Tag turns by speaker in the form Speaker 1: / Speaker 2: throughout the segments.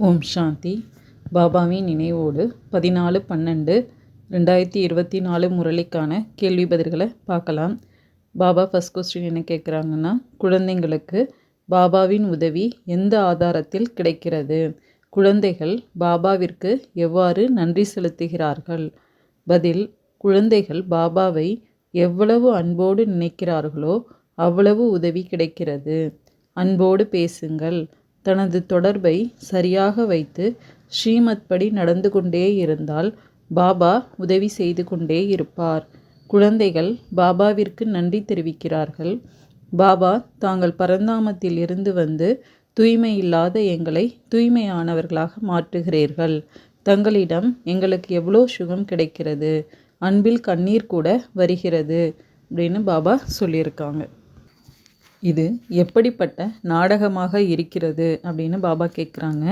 Speaker 1: ஓம் சாந்தி. பாபாவின் நினைவோடு பதினாலு பன்னெண்டு ரெண்டாயிரத்தி இருபத்தி நாலு முரளிக்கான கேள்வி பதில்களை பார்க்கலாம். பாபா ஃபஸ்ட் கொஸ்டின் என்ன கேட்குறாங்கன்னா குழந்தைங்களுக்கு பாபாவின் உதவி எந்த ஆதாரத்தில் கிடைக்கிறது? குழந்தைகள் பாபாவிற்கு எவ்வாறு நன்றி செலுத்துகிறார்கள்? பதில் குழந்தைகள் பாபாவை எவ்வளவு அன்போடு நினைக்கிறார்களோ அவ்வளவு உதவி கிடைக்கிறது. அன்போடு பேசுங்கள். தனது தொடர்பை சரியாக வைத்து ஸ்ரீமத் படி நடந்து கொண்டே இருந்தால் பாபா உதவி செய்து கொண்டே இருப்பார். குழந்தைகள் பாபாவிற்கு நன்றி தெரிவிக்கிறார்கள். பாபா தாங்கள் பரந்தாமத்தில் இருந்து வந்து தூய்மை இல்லாத எங்களை தூய்மையானவர்களாக மாற்றுகிறீர்கள். தங்களிடம் எங்களுக்கு எவ்வளோ சுகம் கிடைக்கிறது. அன்பில் கண்ணீர் கூட வருகிறது அப்படின்னு பாபா சொல்லியிருக்காங்க. இது எப்படிப்பட்ட நாடகமாக இருக்கிறது அப்படின்னு பாபா கேட்குறாங்க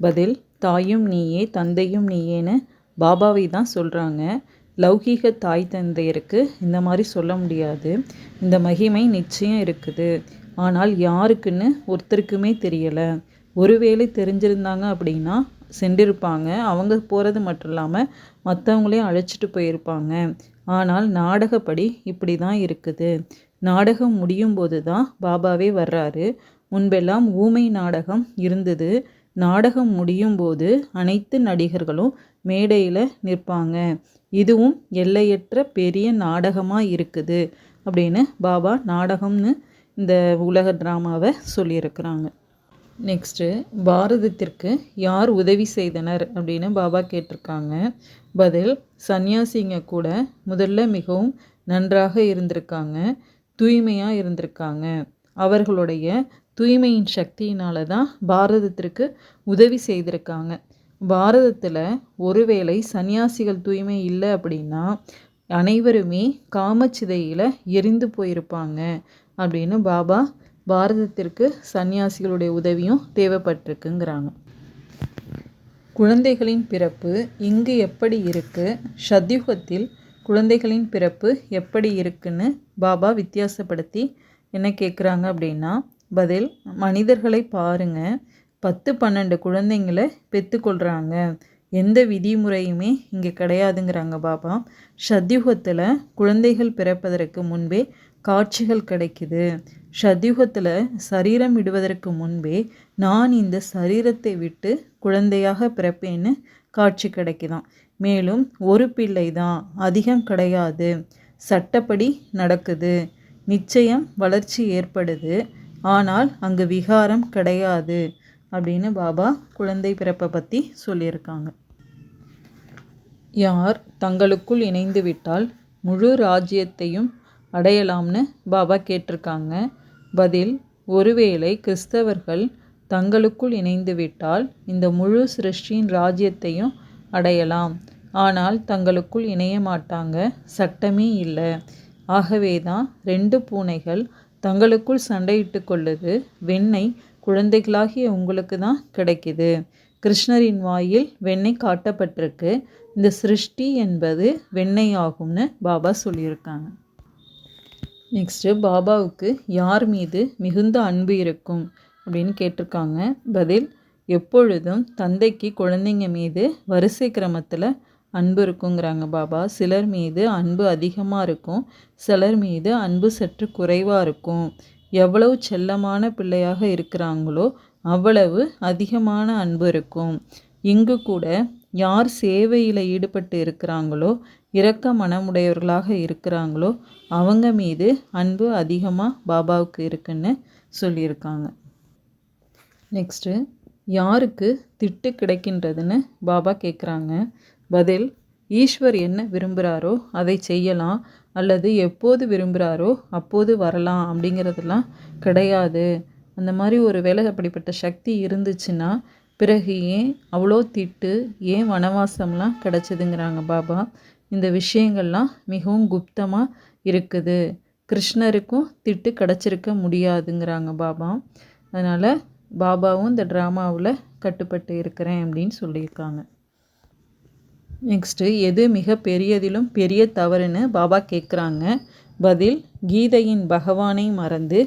Speaker 1: பதில் தாயும் நீயே தந்தையும் நீயேன்னு பாபாவை தான் சொல்கிறாங்க லௌகீக தாய் தந்தையருக்கு இந்த மாதிரி சொல்ல முடியாது. இந்த மகிமை நிச்சயம் இருக்குது. ஆனால் யாருக்குன்னு ஒருத்தருக்குமே தெரியலை. ஒருவேளை தெரிஞ்சிருந்தாங்க அப்படின்னா சென்றிருப்பாங்க. அவங்க போகிறது மட்டும் இல்லாமல் மற்றவங்களையும் அழைச்சிட்டு போயிருப்பாங்க. ஆனால் நாடகப்படி இப்படி தான் இருக்குது. நாடகம் முடியும் போது தான் பாபாவே வர்றாரு. முன்பெல்லாம் ஊமை நாடகம் இருந்தது. நாடகம் முடியும் போது அனைத்து நடிகர்களும் மேடையில் நிற்பாங்க. இதுவும் எல்லையற்ற பெரிய நாடகமாக இருக்குது அப்படின்னு பாபா நாடகம்னு இந்த உலக ட்ராமாவை சொல்லியிருக்கிறாங்க. நெக்ஸ்ட்டு பாரதத்திற்கு யார் உதவி செய்தனர் அப்படின்னு பாபா கேட்டிருக்காங்க. பதில் சன்னியாசிங்க கூட முதல்ல மிகவும் நன்றாக இருந்திருக்காங்க. தூய்மையாக இருந்திருக்காங்க. அவர்களுடைய தூய்மையின் சக்தியினால தான் பாரதத்திற்கு உதவி செய்திருக்காங்க. பாரதத்தில் ஒருவேளை சன்னியாசிகள் தூய்மை இல்லை அப்படின்னா அனைவருமே காமச்சிதையில் எரிந்து போயிருப்பாங்க அப்படின்னு பாபா பாரதத்திற்கு சன்னியாசிகளுடைய உதவியும் தேவைப்பட்டிருக்குங்கிறாங்க. குழந்தைகளின் பிறப்பு இங்கு எப்படி இருக்குது சத்யுகத்தில் குழந்தைகளின் பிறப்பு எப்படி இருக்குன்னு பாபா வித்தியாசப்படுத்தி என்ன கேட்குறாங்க அப்படின்னா பதில் மனிதர்களை பாருங்க. பத்து பன்னெண்டு குழந்தைங்களை பெற்றுக்கொள்கிறாங்க எந்த விதிமுறையுமே இங்கே கிடையாதுங்கிறாங்க பாபா. சத்யுகத்தில் குழந்தைகள் பிறப்பதற்கு முன்பே காட்சிகள் கிடைக்குது. சத்யுகத்தில் சரீரம் விடுவதற்கு முன்பே நான் இந்த சரீரத்தை விட்டு குழந்தையாக பிறப்பேன்னு காட்சி கிடைக்குதான். மேலும் ஒரு பிள்ளை தான் அதிகம் கிடையாது. சட்டப்படி நடக்குது. நிச்சயம் வளர்ச்சி ஏற்படுது. ஆனால் அங்கு விகாரம் கிடையாது அப்படின்னு பாபா குழந்தை பிறப்பை பற்றி சொல்லியிருக்காங்க. யார் தங்களுக்குள் இணைந்து விட்டால் முழு ராஜ்யத்தையும் அடையலாம்னு பாபா கேட்டிருக்காங்க. பதில் ஒருவேளை கிறிஸ்தவர்கள் தங்களுக்குள் இணைந்து விட்டால் இந்த முழு சிருஷ்டியின் ராஜ்யத்தையும் அடையலாம். ஆனால் தங்களுக்குள் இணைய மாட்டாங்க சட்டமே இல்லை. ஆகவே தான் ரெண்டு பூனைகள் தங்களுக்குள் சண்டையிட்டு கொள்ளுது. வெண்ணெய் குழந்தைகளாகிய உங்களுக்கு தான் கிடைக்குது. கிருஷ்ணரின் வாயில் வெண்ணெய் காட்டப்பட்டிருக்கு. இந்த சிருஷ்டி என்பது வெண்ணெய் ஆகும்னு பாபா சொல்லியிருக்காங்க. நெக்ஸ்ட்டு பாபாவுக்கு யார் மீது மிகுந்த அன்பு இருக்கும் அப்படின்னு கேட்டிருக்காங்க. பதில் எப்பொழுதும் தந்தைக்கு குழந்தைங்க மீது வரிசை கிரமத்தில் அன்பு இருக்குங்கிறாங்க பாபா. சிலர் மீது அன்பு அதிகமாக இருக்கும் சிலர் மீது அன்பு சற்று குறைவாக இருக்கும். எவ்வளவு செல்லமான பிள்ளையாக இருக்கிறாங்களோ அவ்வளவு அதிகமான அன்பு இருக்கும். இங்கு கூட யார் சேவையில் ஈடுபட்டு இருக்கிறாங்களோ இரக்க மனமுடையவர்களாக இருக்கிறாங்களோ அவங்க மீது அன்பு அதிகமாக பாபாவுக்கு இருக்குன்னு சொல்லியிருக்காங்க. நெக்ஸ்ட்டு. யாருக்கு திட்டு கிடைக்கின்றதுன்னு பாபா கேட்குறாங்க பதில் ஈஸ்வர் என்ன விரும்புகிறாரோ அதை செய்யலாம். அல்லது எப்போது விரும்புகிறாரோ அப்போது வரலாம். அப்படிங்கிறதுலாம் கிடையாது. அந்த மாதிரி ஒரு வேலை அப்படிப்பட்ட சக்தி இருந்துச்சுன்னா பிறகு ஏன் அவ்வளோ திட்டு ஏன் வனவாசம்லாம் கிடச்சிதுங்கிறாங்க பாபா. இந்த விஷயங்கள்லாம் மிகவும் குப்தமாக இருக்குது. கிருஷ்ணருக்கும் திட்டு கிடச்சிருக்க முடியாதுங்கிறாங்க பாபா. அதனால் பாபாவும் இந்த ட்ராமாவில் கட்டுப்பட்டு இருக்கிறேன் அப்படின்னு சொல்லியிருக்காங்க. நெக்ஸ்ட்டு எது மிக பெரியதிலும் பெரிய தவறுன்னு பாபா கேட்குறாங்க பதில் கீதையின் பகவானை மறந்து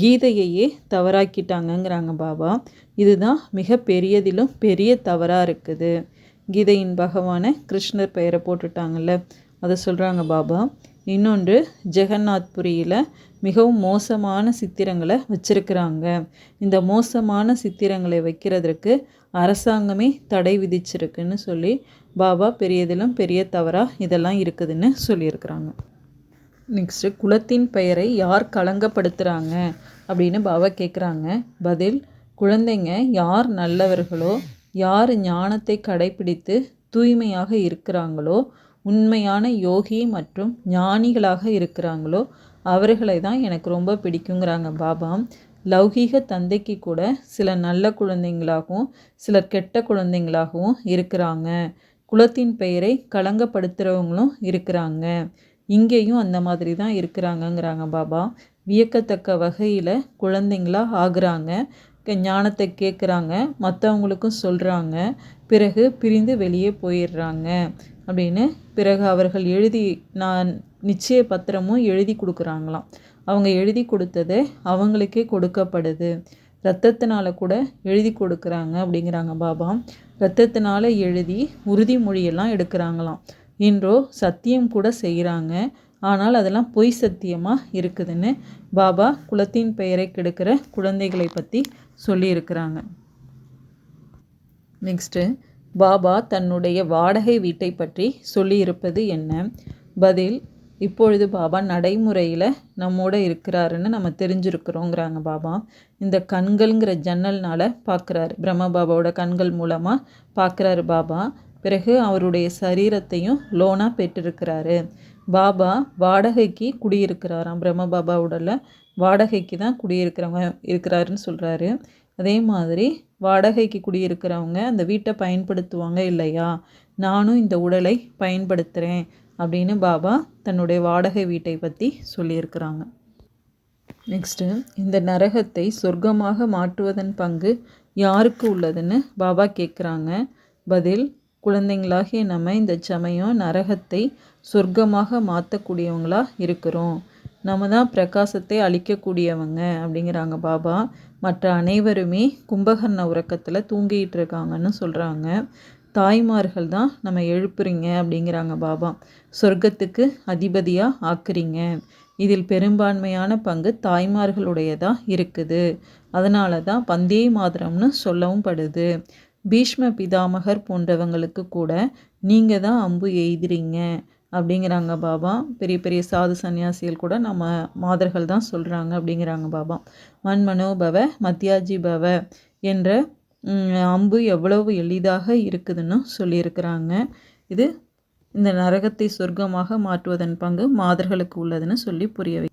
Speaker 1: கீதையையே தவறாக்கிட்டாங்கங்கிறாங்க பாபா. இதுதான் மிக பெரியதிலும் பெரிய தவறாக இருக்குது. கீதையின் பகவானை கிருஷ்ணர் பெயரை போட்டுட்டாங்கல்ல அதை சொல்கிறாங்க பாபா. இன்னொன்று ஜெகநாத்புரியில் மிகவும் மோசமான சித்திரங்களை வச்சிருக்கிறாங்க. இந்த மோசமான சித்திரங்களை வைக்கிறதற்கு அரசாங்கமே தடை விதிச்சிருக்குன்னு சொல்லி பாபா பெரியதிலும் பெரிய தவறாக இதெல்லாம் இருக்குதுன்னு சொல்லியிருக்கிறாங்க. நெக்ஸ்ட்டு குலத்தின் பெயரை யார் களங்கப்படுத்துகிறாங்க அப்படின்னு பாபா கேட்குறாங்க பதில் குழந்தைங்க யார் நல்லவர்களோ யார் ஞானத்தை கடைபிடித்து தூய்மையாக இருக்கிறாங்களோ உண்மையான யோகி மற்றும் ஞானிகளாக இருக்கிறாங்களோ அவர்களை தான் எனக்கு ரொம்ப பிடிக்குங்கிறாங்க பாபா. லௌகீக தந்தைக்கு கூட சில நல்ல குழந்தைங்களாகவும் சிலர் கெட்ட குழந்தைங்களாகவும் இருக்கிறாங்க. குலத்தின் பெயரை களங்கப்படுத்துகிறவங்களும் இருக்கிறாங்க. இங்கேயும் அந்த மாதிரி தான் இருக்கிறாங்கங்கிறாங்க பாபா. வியக்கத்தக்க வகையில் குழந்தைங்களா ஆகுறாங்க. ஞானத்தை கேட்குறாங்க மற்றவங்களுக்கும் சொல்கிறாங்க பிறகு பிரிந்து வெளியே போயிடுறாங்க. அப்படின்னு பிறகு அவர்கள் எழுதி நான் நிச்சய பத்திரமும் எழுதி கொடுக்குறாங்களாம். அவங்க எழுதி கொடுத்தது அவங்களுக்கே கொடுக்கப்படுது. ரத்தத்தினால் கூட எழுதி கொடுக்குறாங்க அப்படிங்கிறாங்க பாபா. ரத்தத்தினால் எழுதி உறுதிமொழியெல்லாம் எடுக்கிறாங்களாம். இன்றோ சத்தியம் கூட செய்கிறாங்க. ஆனால் அதெல்லாம் பொய் சத்தியமாக இருக்குதுன்னு பாபா குலத்தின் பெயரை கெடுக்கிற குழந்தைகளை பற்றி சொல்லியிருக்கிறாங்க. நெக்ஸ்ட்டு. பாபா தன்னுடைய வாடகை வீட்டை பற்றி சொல்லியிருப்பது என்ன? பதில் இப்பொழுது பாபா நடைமுறையில் நம்மோட இருக்கிறாருன்னு நம்ம தெரிஞ்சிருக்கிறோங்கிறாங்க பாபா. இந்த கண்கள்ங்கிற ஜன்னல்னால் பார்க்குறாரு பிரம்ம பாபாவோட கண்கள் மூலமாக பார்க்குறாரு பாபா. பிறகு அவருடைய சரீரத்தையும் லோனாக பெற்றிருக்கிறாரு. பாபா வாடகைக்கு குடியிருக்கிறாராம். பிரம்ம பாபா உடலில் வாடகைக்கு தான் குடியிருக்கிறவங்க இருக்கிறாருன்னு சொல்கிறாரு அதே மாதிரி வாடகைக்கு குடியிருக்கிறவங்க அந்த வீட்டை பயன்படுத்துவாங்க இல்லையா? நானும் இந்த உடலை பயன்படுத்துகிறேன் அப்படின்னு பாபா தன்னுடைய வாடகை வீட்டை பற்றி சொல்லியிருக்கிறாங்க. நெக்ஸ்ட்டு இந்த நரகத்தை சொர்க்கமாக மாற்றுவதன் பங்கு யாருக்கு உள்ளதுன்னு பாபா கேட்குறாங்க பதில் குழந்தைங்களாகிய நம்ம இந்த சமயம் நரகத்தை சொர்க்கமாக மாற்றக்கூடியவங்களாக இருக்கிறோம். நம்ம தான் பிரகாசத்தை அளிக்கக்கூடியவங்க அப்படிங்கிறாங்க பாபா. மற்ற அனைவருமே கும்பகர்ண உறக்கத்தில் தூங்கிட்டு இருக்காங்கன்னு சொல்கிறாங்க தாய்மார்கள் தான் நம்ம எழுப்புறீங்க அப்படிங்கிறாங்க பாபா. சொர்க்கத்துக்கு அதிபதியாக ஆக்குறீங்க. இதில் பெரும்பான்மையான பங்கு தாய்மார்களுடையதாக இருக்குது. அதனால தான் பந்தே மாதிரம்னு சொல்லவும் படுது. பீஷ்ம பிதாமகர் போன்றவங்களுக்கு கூட நீங்கள் தான் அம்பு எய்துறீங்க. அப்படிங்கிறாங்க பாபா. பெரிய பெரிய சாது சன்னியாசிகள் கூட நம்ம மாதர்கள் தான் சொல்கிறாங்க அப்படிங்கிறாங்க பாபா. மண்மனோபவ மத்தியாஜி பவ என்ற அம்பு எவ்வளவு எளிதாக இருக்குதுன்னு சொல்லியிருக்கிறாங்க. இது இந்த நரகத்தை சொர்க்கமாக மாற்றுவதன் பங்கு மாதர்களுக்கு உள்ளதுன்னு சொல்லி புரிய வை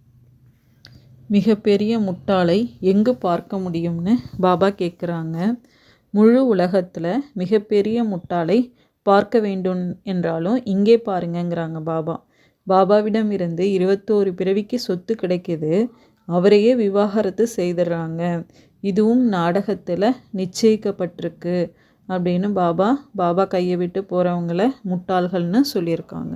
Speaker 1: மிகப்பெரிய முட்டாளை எங்கு பார்க்க முடியும்னு பாபா கேட்குறாங்க முழு உலகத்தில் மிகப்பெரிய முட்டாளை பார்க்க வேண்டும் என்றாலும் இங்கே பாருங்கங்கிறாங்க பாபா. பாபாவிடம் இருந்து இருபத்தோரு பிறவிக்கு சொத்து கிடைக்கிது. அவரையே விவாகரத்து செய்துடுறாங்க இதுவும் நாடகத்தில் நிச்சயிக்கப்பட்டிருக்கு. அப்படின்னு பாபா பாபா கையை விட்டு போகிறவங்கள முட்டாள்கள்னு சொல்லியிருக்காங்க.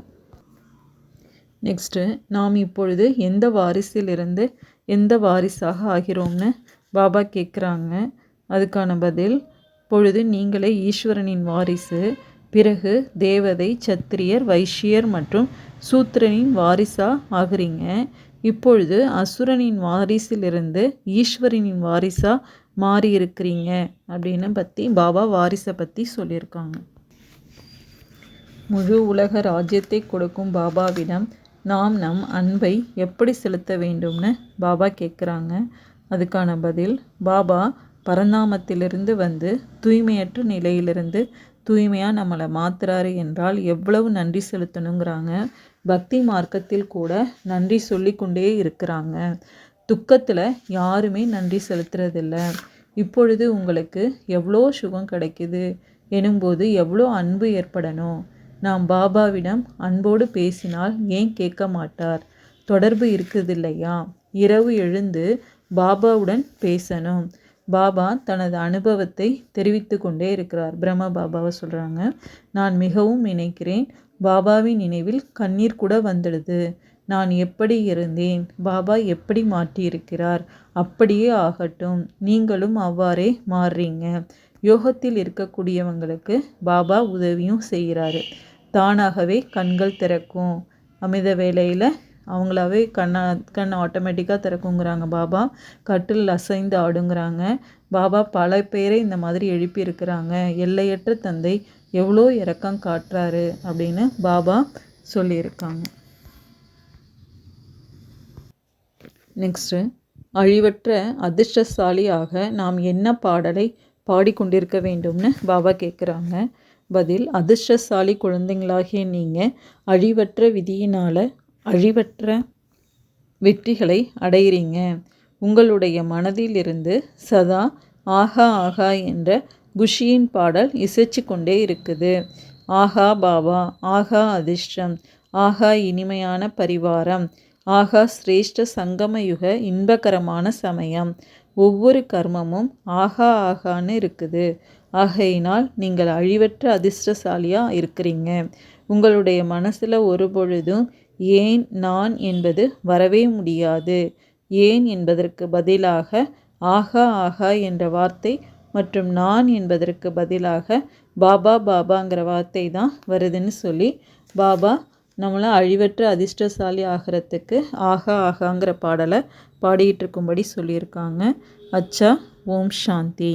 Speaker 1: நெக்ஸ்ட்டு நாம் இப்பொழுது எந்த வாரிசிலிருந்து எந்த வாரிசாக ஆகிறோம்னு பாபா கேட்குறாங்க அதுக்கான பதில் பொழுது நீங்களே ஈஸ்வரனின் வாரிசு. பிறகு தேவதை சத்திரியர் வைஷ்யர் மற்றும் சூத்திரனின் வாரிசா ஆகிறீங்க. இப்பொழுது அசுரனின் வாரிசிலிருந்து ஈஸ்வரனின் வாரிசா மாறி இருக்கிறீங்க அப்படின்னு பற்றி பாபா வாரிசை பற்றி சொல்லியிருக்காங்க. முழு உலக ராஜ்யத்தை கொடுக்கும் பாபாவிடம் நாம் நம் அன்பை எப்படி செலுத்த வேண்டும்னு பாபா கேட்குறாங்க அதுக்கான பதில் பாபா பரந்தாமத்திலிருந்து வந்து தூய்மையற்ற நிலையிலிருந்து தூய்மையாக நம்மளை மாற்றுறாரு என்றால் எவ்வளவு நன்றி செலுத்தணுங்கிறாங்க. பக்தி மார்க்கத்தில் கூட நன்றி சொல்லிக்கொண்டே இருக்கிறாங்க. துக்கத்தில் யாருமே நன்றி செலுத்துறதில்ல. இப்பொழுது உங்களுக்கு எவ்வளோ சுகம் கிடைக்குது? எனும்போது எவ்வளோ அன்பு ஏற்படணும்? நாம் பாபாவிடம் அன்போடு பேசினால் ஏன் கேட்க மாட்டார்? தொடர்பு இருக்குது இல்லையா இரவு எழுந்து பாபாவுடன் பேசணும். பாபா தனது அனுபவத்தை தெரிவித்து கொண்டே இருக்கிறார். பிரம்ம பாபாவை சொல்கிறாங்க நான் மிகவும் நினைக்கிறேன் பாபாவின் நினைவில் கண்ணீர் கூட வந்துடுது. நான் எப்படி இருந்தேன்? பாபா எப்படி மாற்றியிருக்கிறார்? அப்படியே ஆகட்டும். நீங்களும் அவ்வாறே மாறுறீங்க. யோகத்தில் இருக்கக்கூடியவங்களுக்கு பாபா உதவியும் செய்கிறாரு. தானாகவே கண்கள் திறக்கும். அமித வேளையில் அவங்களாவே கண்ணை கண் ஆட்டோமேட்டிக்காக திறக்குங்கிறாங்க. பாபா கட்டில் அசைந்து ஆடுங்கிறாங்க. பாபா பல பேரை இந்த மாதிரி எழுப்பியிருக்கிறாங்க. எல்லையற்ற தந்தை எவ்வளோ இறக்கம் காட்டுறாரு அப்படின்னு பாபா சொல்லியிருக்காங்க. நெக்ஸ்ட்டு அழிவற்ற அதிர்ஷ்டசாலியாக நாம் என்ன பாடலை பாடிக்கொண்டிருக்க வேண்டும்னு பாபா கேட்குறாங்க. பதில் அதிர்ஷ்டசாலி குழந்தைங்களாகிய நீங்கள் அழிவற்ற விதியினால் அழிவற்ற வெற்றிகளை அடையிறீங்க. உங்களுடைய மனதிலிருந்து சதா ஆஹா ஆஹா என்ற குஷியின் பாடல் இசைச்சு கொண்டே இருக்குது. ஆஹா பாபா ஆஹா அதிர்ஷ்டம் ஆஹா இனிமையான பரிவாரம் ஆகா சிரேஷ்ட சங்கமயுக இன்பகரமான சமயம். ஒவ்வொரு கர்மமும் ஆகா ஆகான்னு இருக்குது. ஆகையினால் நீங்கள் அழிவற்ற அதிர்ஷ்டசாலியாக இருக்கிறீங்க. உங்களுடைய மனசில் ஒரு பொழுதும் ஏன் நான் என்பது வரவே முடியாது? ஏன் என்பதற்கு பதிலாக ஆகா ஆகா என்ற வார்த்தை மற்றும் நான் என்பதற்கு பதிலாக பாபா பாபாங்கிற வார்த்தை தான் வருதுன்னு சொல்லி பாபா நம்மளை அழிவற்ற அதிர்ஷ்டசாலி ஆகிறதுக்கு ஆகா ஆகாங்கிற பாடலை பாடிக்கிட்டு இருக்கும்படி சொல்லியிருக்காங்க. அச்சா ஓம் சாந்தி.